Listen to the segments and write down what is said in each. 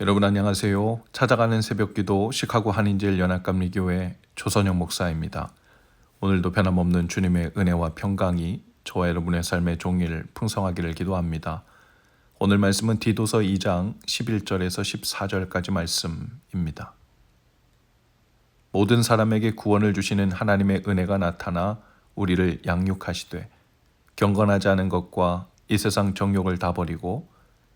여러분 안녕하세요. 찾아가는 새벽기도 시카고 한인제일 연합감리교회 조선영 목사입니다. 오늘도 변함없는 주님의 은혜와 평강이 저와 여러분의 삶의 종일 풍성하기를 기도합니다. 오늘 말씀은 디도서 2장 11절에서 14절까지 말씀입니다. 모든 사람에게 구원을 주시는 하나님의 은혜가 나타나 우리를 양육하시되 경건하지 않은 것과 이 세상 정욕을 다 버리고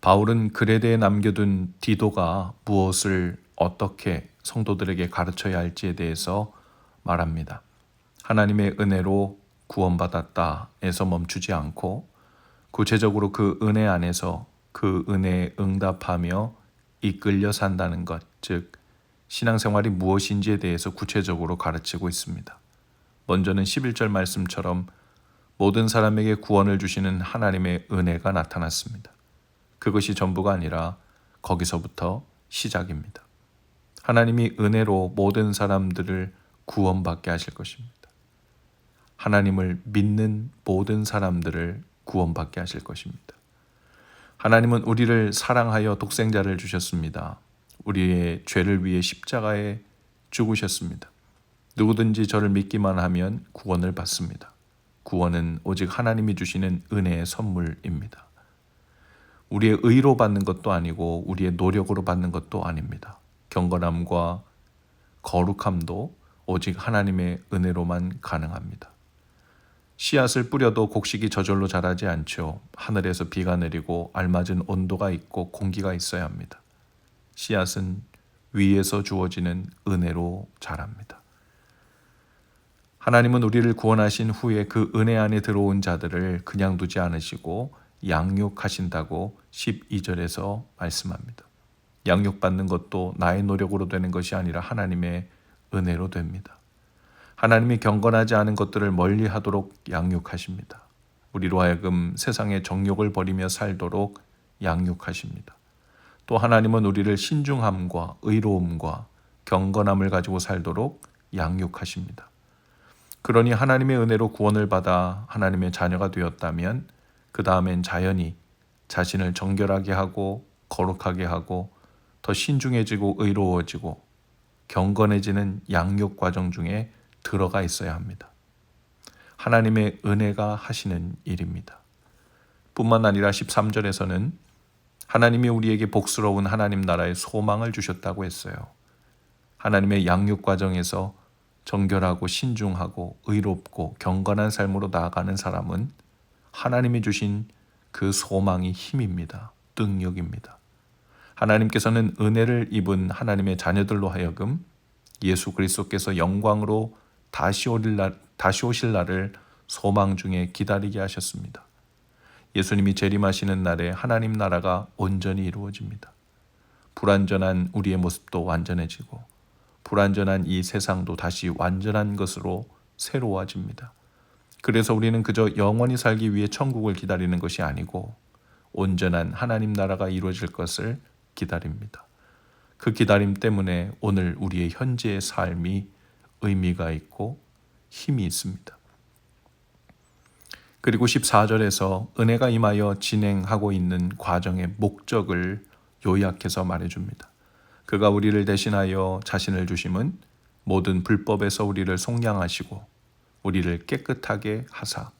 바울은 그레데에 남겨둔 디도가 무엇을 어떻게 성도들에게 가르쳐야 할지에 대해서 말합니다. 하나님의 은혜로 구원받았다에서 멈추지 않고 구체적으로 그 은혜 안에서 그 은혜에 응답하며 이끌려 산다는 것, 즉 신앙생활이 무엇인지에 대해서 구체적으로 가르치고 있습니다. 먼저는 11절 말씀처럼 모든 사람에게 구원을 주시는 하나님의 은혜가 나타났습니다. 그것이 전부가 아니라 거기서부터 시작입니다. 하나님이 은혜로 모든 사람들을 구원받게 하실 것입니다. 하나님을 믿는 모든 사람들을 구원받게 하실 것입니다. 하나님은 우리를 사랑하여 독생자를 주셨습니다. 우리의 죄를 위해 십자가에 죽으셨습니다. 누구든지 저를 믿기만 하면 구원을 받습니다. 구원은 오직 하나님이 주시는 은혜의 선물입니다. 우리의 의로 받는 것도 아니고 우리의 노력으로 받는 것도 아닙니다. 경건함과 거룩함도 오직 하나님의 은혜로만 가능합니다. 씨앗을 뿌려도 곡식이 저절로 자라지 않죠. 하늘에서 비가 내리고 알맞은 온도가 있고 공기가 있어야 합니다. 씨앗은 위에서 주어지는 은혜로 자랍니다. 하나님은 우리를 구원하신 후에 그 은혜 안에 들어온 자들을 그냥 두지 않으시고 양육하신다고 12절에서 말씀합니다. 양육받는 것도 나의 노력으로 되는 것이 아니라 하나님의 은혜로 됩니다. 하나님이 경건하지 않은 것들을 멀리 하도록 양육하십니다. 우리로 하여금 세상의 정욕을 버리며 살도록 양육하십니다. 또 하나님은 우리를 신중함과 의로움과 경건함을 가지고 살도록 양육하십니다. 그러니 하나님의 은혜로 구원을 받아 하나님의 자녀가 되었다면 그 다음엔 자연히 자신을 정결하게 하고 거룩하게 하고 더 신중해지고 의로워지고 경건해지는 양육 과정 중에 들어가 있어야 합니다. 하나님의 은혜가 하시는 일입니다. 뿐만 아니라 13절에서는 하나님이 우리에게 복스러운 하나님 나라의 소망을 주셨다고 했어요. 하나님의 양육 과정에서 정결하고 신중하고 의롭고 경건한 삶으로 나아가는 사람은 하나님이 주신 그 소망이 힘입니다. 능력입니다. 하나님께서는 은혜를 입은 하나님의 자녀들로 하여금 예수 그리스도께서 영광으로 다시 오실 날 다시 오실 날을 소망 중에 기다리게 하셨습니다. 예수님이 재림하시는 날에 하나님 나라가 온전히 이루어집니다. 불완전한 우리의 모습도 완전해지고 불완전한 이 세상도 다시 완전한 것으로 새로워집니다. 그래서 우리는 그저 영원히 살기 위해 천국을 기다리는 것이 아니고 온전한 하나님 나라가 이루어질 것을 기다립니다. 그 기다림 때문에 오늘 우리의 현재의 삶이 의미가 있고 힘이 있습니다. 그리고 14절에서 은혜가 임하여 진행하고 있는 과정의 목적을 요약해서 말해줍니다. 그가 우리를 대신하여 자신을 주심은 모든 불법에서 우리를 속량하시고 우리를 깨끗하게 하사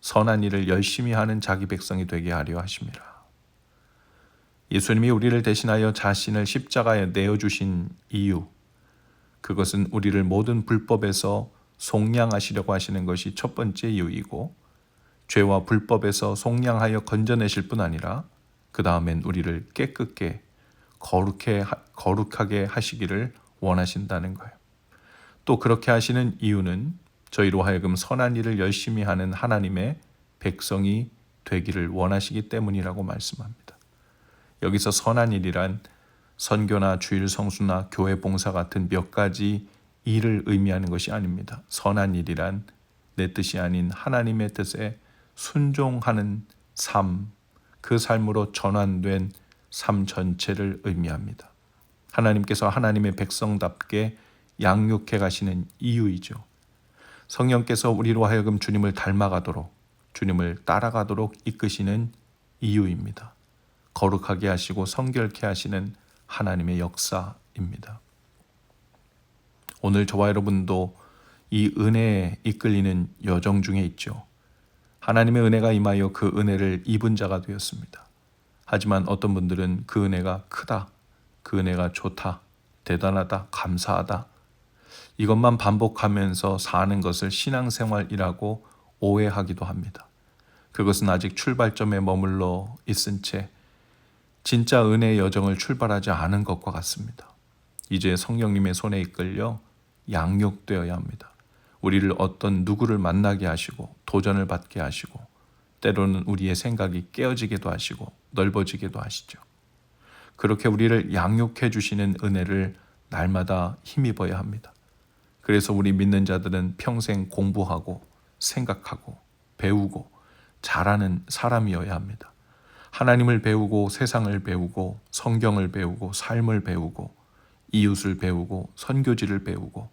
선한 일을 열심히 하는 자기 백성이 되게 하려 하심이라. 예수님이 우리를 대신하여 자신을 십자가에 내어 주신 이유 그것은 우리를 모든 불법에서 속량하시려고 하시는 것이 첫 번째 이유이고 죄와 불법에서 속량하여 건져내실 뿐 아니라 그 다음엔 우리를 깨끗게 거룩해 거룩하게 하시기를 원하신다는 거예요. 또 그렇게 하시는 이유는 저희로 하여금 선한 일을 열심히 하는 하나님의 백성이 되기를 원하시기 때문이라고 말씀합니다. 여기서 선한 일이란 선교나 주일 성수나 교회 봉사 같은 몇 가지 일을 의미하는 것이 아닙니다. 선한 일이란 내 뜻이 아닌 하나님의 뜻에 순종하는 삶, 그 삶으로 전환된 삶 전체를 의미합니다. 하나님께서 하나님의 백성답게 양육해 가시는 이유이죠. 성령께서 우리로 하여금 주님을 닮아가도록 주님을 따라가도록 이끄시는 이유입니다. 거룩하게 하시고 성결케 하시는 하나님의 역사입니다. 오늘 저와 여러분도 이 은혜에 이끌리는 여정 중에 있죠. 하나님의 은혜가 임하여 그 은혜를 입은 자가 되었습니다. 하지만 어떤 분들은 그 은혜가 크다, 그 은혜가 좋다, 대단하다, 감사하다. 이것만 반복하면서 사는 것을 신앙생활이라고 오해하기도 합니다. 그것은 아직 출발점에 머물러 있은 채 진짜 은혜의 여정을 출발하지 않은 것과 같습니다. 이제 성령님의 손에 이끌려 양육되어야 합니다. 우리를 어떤 누구를 만나게 하시고 도전을 받게 하시고 때로는 우리의 생각이 깨어지기도 하시고 넓어지기도 하시죠. 그렇게 우리를 양육해 주시는 은혜를 날마다 힘입어야 합니다. 그래서 우리 믿는 자들은 평생 공부하고 생각하고 배우고 잘하는 사람이어야 합니다. 하나님을 배우고 세상을 배우고 성경을 배우고 삶을 배우고 이웃을 배우고 선교지를 배우고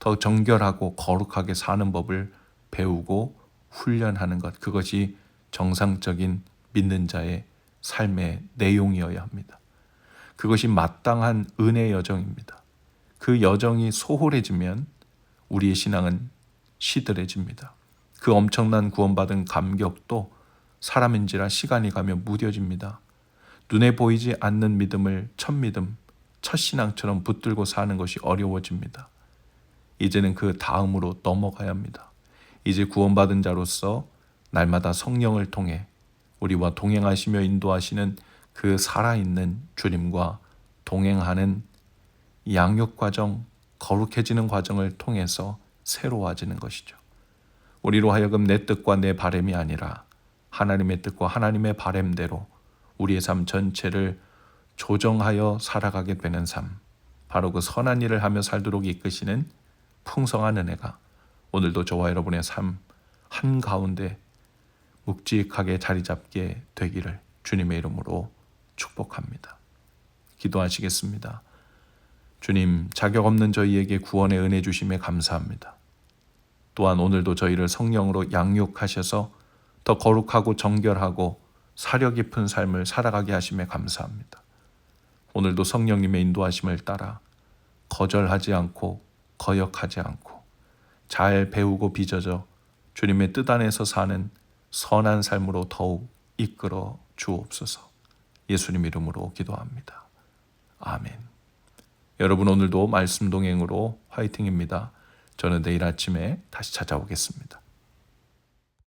더 정결하고 거룩하게 사는 법을 배우고 훈련하는 것 그것이 정상적인 믿는 자의 삶의 내용이어야 합니다. 그것이 마땅한 은혜 여정입니다. 그 여정이 소홀해지면 우리의 신앙은 시들해집니다. 그 엄청난 구원받은 감격도 사람인지라 시간이 가면 무뎌집니다. 눈에 보이지 않는 믿음을 첫 믿음, 첫 신앙처럼 붙들고 사는 것이 어려워집니다. 이제는 그 다음으로 넘어가야 합니다. 이제 구원받은 자로서 날마다 성령을 통해 우리와 동행하시며 인도하시는 그 살아있는 주님과 동행하는 양육 과정, 거룩해지는 과정을 통해서 새로워지는 것이죠. 우리로 하여금 내 뜻과 내 바램이 아니라 하나님의 뜻과 하나님의 바램대로 우리의 삶 전체를 조정하여 살아가게 되는 삶, 바로 그 선한 일을 하며 살도록 이끄시는 풍성한 은혜가 오늘도 저와 여러분의 삶 한가운데 묵직하게 자리 잡게 되기를 주님의 이름으로 축복합니다. 기도하시겠습니다. 주님, 자격 없는 저희에게 구원의 은혜 주심에 감사합니다. 또한 오늘도 저희를 성령으로 양육하셔서 더 거룩하고 정결하고 사려 깊은 삶을 살아가게 하심에 감사합니다. 오늘도 성령님의 인도하심을 따라 거절하지 않고 거역하지 않고 잘 배우고 빚어져 주님의 뜻 안에서 사는 선한 삶으로 더욱 이끌어 주옵소서. 예수님 이름으로 기도합니다. 아멘. 여러분 오늘도 말씀 동행으로 화이팅입니다. 저는 내일 아침에 다시 찾아오겠습니다.